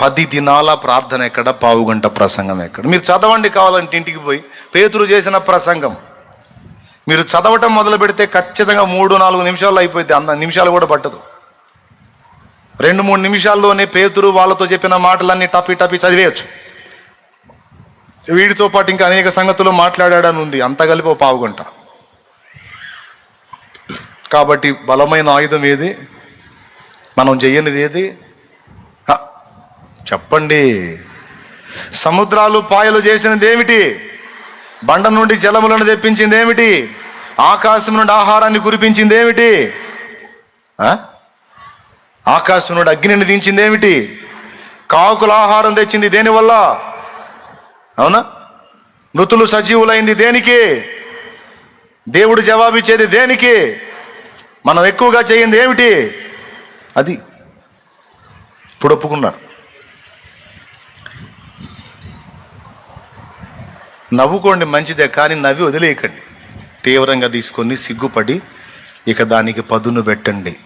పది దినాల ప్రార్థన ఎక్కడ పావుగంట ప్రసంగం ఎక్కడ? మీరు చదవండి కావాలంటే ఇంటికి పోయి. పేతురు చేసిన ప్రసంగం. మీరు చదవటం మొదలు పెడితే ఖచ్చితంగా మూడు నాలుగు నిమిషాలు అయిపోయింది అంద నిమిషాలు కూడా పట్టదు. రెండు మూడు నిమిషాల్లోనే పేతురు వాళ్ళతో చెప్పిన మాటలన్నీ టపి టపి చదివేయచ్చు. వీడితో పాటు ఇంకా అనేక సంగతులు మాట్లాడాడని ఉంది. అంత కలిపి ఓ పావుగంట కాబట్టి బలమైన ఆయుధం ఏది? మనం చేయనిది ఏది? చెప్పండి. సముద్రాలు పాయలు చేసినది ఏమిటి బండ నుండి జలములను తెప్పించింది ఏమిటి ఆకాశం నుండి ఆహారాన్ని కురిపించింది ఏమిటి ఆకాశం నుండి అగ్నిని దించింది ఏమిటి కాకుల ఆహారం తెచ్చింది దేనివల్ల? అవునా? మృతులు సజీవులైంది దేనికి? దేవుడు జవాబిచ్చేది దేనికి? మనం ఎక్కువగా చేయింది ఏమిటి అది. ఇప్పుడు ఒప్పుకున్నారు. నవ్వుకోండి మంచిదే కానీ నవ్వి వదిలేయకండి. తీవ్రంగా తీసుకొని సిగ్గుపడి ఇక దానికి పదును పెట్టండి.